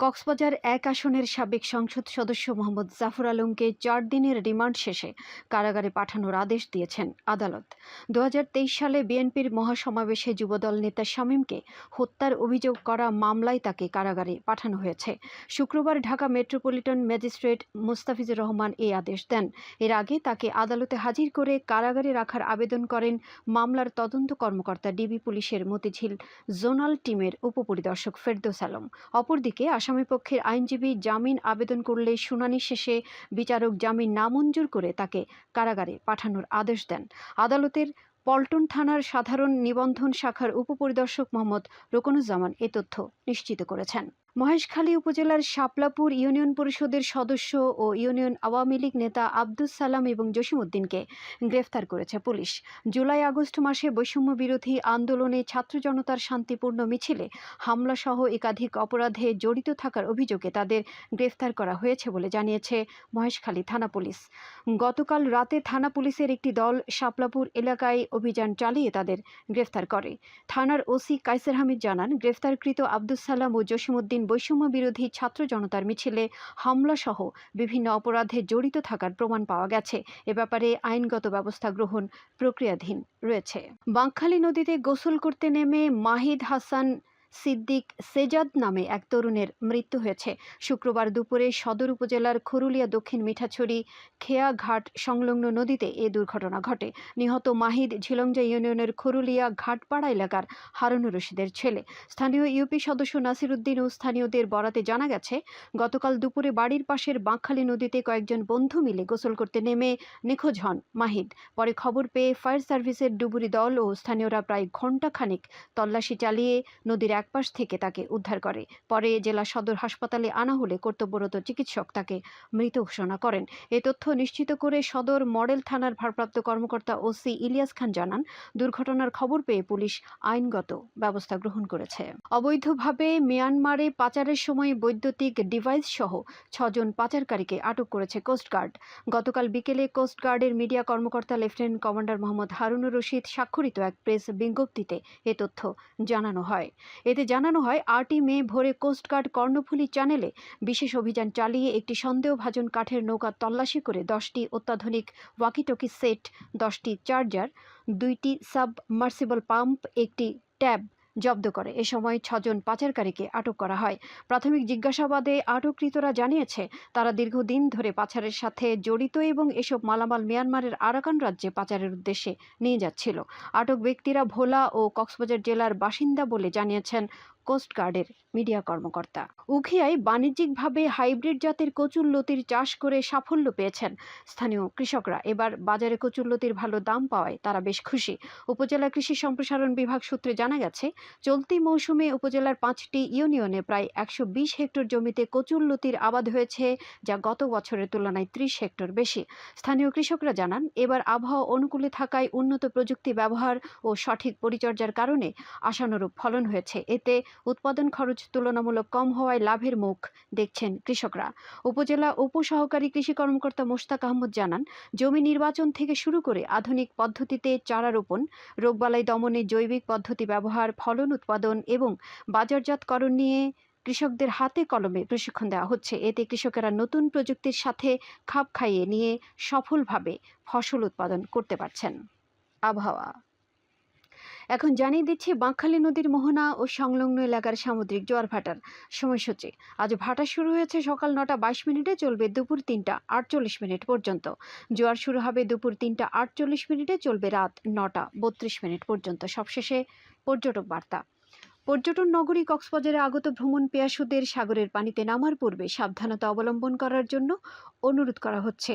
কক্সবাজার এক আসনের সাবেক সংসদ সদস্য মোহাম্মদ জাফর আলমকে চার দিনের রিমান্ড শেষে কারাগারে পাঠানোর আদেশ দিয়েছেন আদালত। দুহাজার তেইশ সালে বিএনপির মহাসমাবেশে যুবদল নেতা শামীমকে হত্যার অভিযোগ করা মামলায় তাকে কারাগারে পাঠানো হয়েছে। শুক্রবার ঢাকা মেট্রোপলিটন ম্যাজিস্ট্রেট মুস্তাফিজুর রহমান এই আদেশ দেন। এর আগে তাকে আদালতে হাজির করে কারাগারে রাখার আবেদন করেন মামলার তদন্ত কর্মকর্তা ডিবি পুলিশের মতিঝিল জোনাল টিমের উপপরিদর্শক ফেরদৌস আলম। অপরদিকে আসামি পক্ষের আইনজীবী জামিন আবেদন করলে শুনানি শেষে বিচারক জামিন নামঞ্জুর করে তাকে কারাগারে পাঠানোর আদেশ দেন। আদালতের পল্টন থানার সাধারণ নিবন্ধন শাখার উপপরিদর্শক মোহাম্মদ রোকনুজ্জামান এ তথ্য নিশ্চিত করেছেন। মহেশখালী উপজেলার শাপলাপুর ইউনিয়ন পরিষদের সদস্য ও ইউনিয়ন আওয়ামী লীগ নেতা আব্দুস সালাম এবং জসিমউদ্দিনকে গ্রেফতার করেছে পুলিশ। জুলাই আগস্ট মাসে বৈষম্য বিরোধী আন্দোলনে ছাত্র জনতার শান্তিপূর্ণ মিছিলে হামলাসহ একাধিক অপরাধে জড়িত থাকার অভিযোগে তাদের গ্রেফতার করা হয়েছে বলে জানিয়েছে মহেশখালী থানা পুলিশ। গতকাল রাতে থানা পুলিশের একটি দল শাপলাপুর এলাকায় অভিযান চালিয়ে তাদের গ্রেফতার করে। থানার ওসি কাইসার হামিদ জানান, গ্রেফতারকৃত আব্দুস সালাম ও জসিমউদ্দিন বৈষম্য বিরোধী ছাত্র জনতার মিছিলে। হামলাসহ বিভিন্ন অপরাধে জড়িত থাকার প্রমাণ পাওয়া গেছে। এ ব্যাপারে আইনগত ব্যবস্থা গ্রহণ প্রক্রিয়াধীন রয়েছে। বাঁকখালী নদীতে গোসল করতে নেমে মাহিদ হাসান সিদ্দিক সেজাদ নামে এক তরুণের মৃত্যু হয়েছে। শুক্রবার দুপুরে সদর উপজেলার খরুলিয়া দক্ষিণ মিঠাছড়ি খেয়াঘাট সংলগ্ন নদীতে এ দুর্ঘটনা ঘটে। নিহত মাহিদ ঝিলংজা ইউনিয়নের খরুলিয়া ঘাটপাড়া এলাকার হারুনুর রশিদের ছেলে। স্থানীয় ইউপি সদস্য নাসির উদ্দিন ও স্থানীয়দের বরাতে জানা গেছে, গতকাল দুপুরে বাড়ির পাশের বাঁকখালী নদীতে কয়েকজন বন্ধু মিলে গোসল করতে নেমে নিখোঁজ হন মাহিদ। পরে খবর পেয়ে ফায়ার সার্ভিসের ডুবুরি দল ও স্থানীয়রা প্রায় ঘণ্টাখানিক তল্লাশি চালিয়ে নদীর একপাশ থেকে তাকে উদ্ধার করে। পরে জেলা সদর হাসপাতালে আনা হলে কর্তব্যরত চিকিৎসক তাকে মৃত ঘোষণা করেন। এ তথ্য নিশ্চিত করে সদর মডেল থানার ভারপ্রাপ্ত কর্মকর্তা ওসি ইলিয়াস খান জানান, দুর্ঘটনার খবর পেয়ে পুলিশ আইনগত ব্যবস্থা গ্রহণ করেছে। অবৈধভাবে মিয়ানমারে পাচারের সময় বৈদ্যুতিক ডিভাইস সহ ছজন পাচারকারীকে আটক করেছে কোস্টগার্ড গতকাল বিকেলে কোস্টগার্ডের মিডিয়া কর্মকর্তা লেফটেন্যান্ট কমান্ডার মোহাম্মদ হারুনুর রশিদ স্বাক্ষরিত এক প্রেস বিজ্ঞপ্তিতে এ তথ্য জানানো হয়। এতে জানানো হয় আটই মে ভোরে কোস্টগার্ড কর্ণফুলী চ্যানেলে বিশেষ অভিযান চালিয়ে একটি সন্দেহভাজন কাঠের নৌকা তল্লাশি করে দশটি অত্যাধুনিক ওয়াকিটকি সেট, দশটি চার্জার, দুইটি সাবমার্সিবল পাম্প, একটি ট্যাব জব্দ করে। এ সময় ছজন পাচারকারীকে আটক করা হয়। প্রাথমিক জিজ্ঞাসাবাদে আটককৃতরা জানিয়েছে, তারা দীর্ঘদিন ধরে পাচারের সাথে জড়িত এবং এসব মালামাল মিয়ানমারের আরাকান রাজ্যে পাচারের উদ্দেশ্যে নিয়ে যাচ্ছিল। আটক ব্যক্তিরা ভোলা ও কক্সবাজার জেলার বাসিন্দা বলে জানিয়েছেন কোস্টগার্ডের মিডিয়া কর্মকর্তা। উখিয়ায় বাণিজ্যিকভাবে হাইব্রিড জাতের কচুরলতির চাষ করে সাফল্য পেয়েছেন। স্থানীয় কৃষকরা এবার বাজারে কচুরলতির ভালো দাম পাওয়ায় তারা বেশ খুশি। উপজেলা কৃষি সম্প্রসারণ বিভাগ সূত্রে জানা গেছে, চলতি মৌসুমে উপজেলার পাঁচটি ইউনিয়নে প্রায় একশো বিশ হেক্টর জমিতে কচুরলতির আবাদ হয়েছে, যা গত বছরের তুলনায় ত্রিশ হেক্টর বেশি। স্থানীয় কৃষকরা জানান, এবার আবহাওয়া অনুকূলে থাকায় উন্নত প্রযুক্তি ব্যবহার ও সঠিক পরিচর্যার কারণে আশানুরূপ ফলন হয়েছে। এতে উৎপাদন খরচ তুলনামূলক কম হওয়ায় লাভের মুখ দেখছেন কৃষকরা। উপজেলা উপসহকারী কৃষি কর্মকর্তা মোশতাক আহমদ জানান, জমি নির্বাচন থেকে শুরু করে আধুনিক পদ্ধতিতে চারা রোপণ, রোগবালাই দমনে জৈবিক পদ্ধতি ব্যবহার, ফলন উৎপাদন এবং বাজারজাতকরণ নিয়ে কৃষকদের হাতে কলমে প্রশিক্ষণ দেওয়া হচ্ছে। এতে কৃষকেরা নতুন প্রযুক্তির সাথে খাপ খাইয়ে নিয়ে সফলভাবে ফসল উৎপাদন করতে পারছেন। আবহাওয়া। এখন জানিয়ে দিচ্ছি, বাঁকখালী নদীর মোহনা ও সংলগ্ন এলাকার সামুদ্রিক জোয়ার ভাটার সময়সূচি। আজ ভাটা শুরু হয়েছে সকাল নটা বাইশ মিনিটে, চলবে দুপুর তিনটা আটচল্লিশ মিনিট পর্যন্ত। জোয়ার শুরু হবে দুপুর তিনটা আটচল্লিশ মিনিটে, চলবে রাত নটা বত্রিশ মিনিট পর্যন্ত। সবশেষে পর্যটক বার্তা। পর্যটন নগরী কক্সবাজারে আগত ভ্রমণ পেয়াসুদের সাগরের পানিতে নামার পূর্বে সাবধানতা অবলম্বন করার জন্য অনুরোধ করা হচ্ছে।